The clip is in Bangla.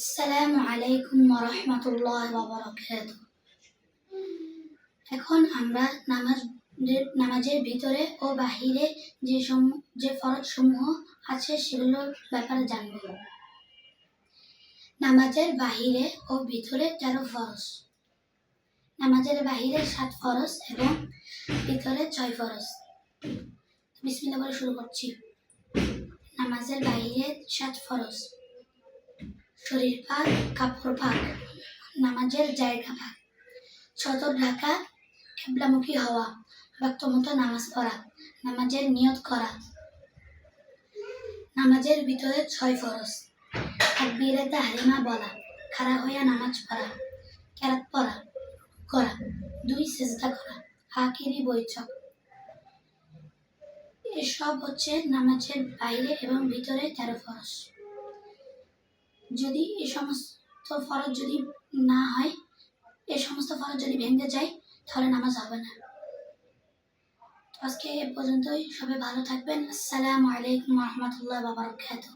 আসসালামু আলাইকুম রহমতুল্লাহ বাবরাকাত এখন আমরা নামাজ নামাজের ভিতরে ও বাহিরে যে যে ফরজ সমূহ আছে সেগুলোর ব্যাপারে জানব। নামাজের বাহিরে ও ভিতরে তেরো ফরজ। নামাজের বাহিরে সাত ফরজ এবং ভিতরে ছয় ফরজ। বিসমিল্লাহ বলে শুরু করছি। নামাজের বাহিরে সাত ফরজ। শরীর পাক কাপড় পাক নামাজের জায়গা পাক সতর ঢাকা, কেবলামুখী হওয়া মতো নামাজ পড়া, নামাজের নিয়ত করা। নামাজের ভিতরে ছয় ফরজ। তাকবীরে তাহরিমা বলা, খাড়া হইয়া নামাজ পড়া, কেরাত পড়া করা, দুই সেজদা করা আখিরি বৈঠক। এসব হচ্ছে নামাজের বাইরে এবং ভিতরে তেরো ফরজ। যদি এ সমস্ত ফরজ যদি না হয়, এ সমস্ত ফরজ যদি ভেঙে যায়, তাহলে নামাজ হবে না। আজকে এ পর্যন্তই। সবাই ভালো থাকবেন। আসসালামু আলাইকুম রহমতুল্লাহ বাবরকাতুহ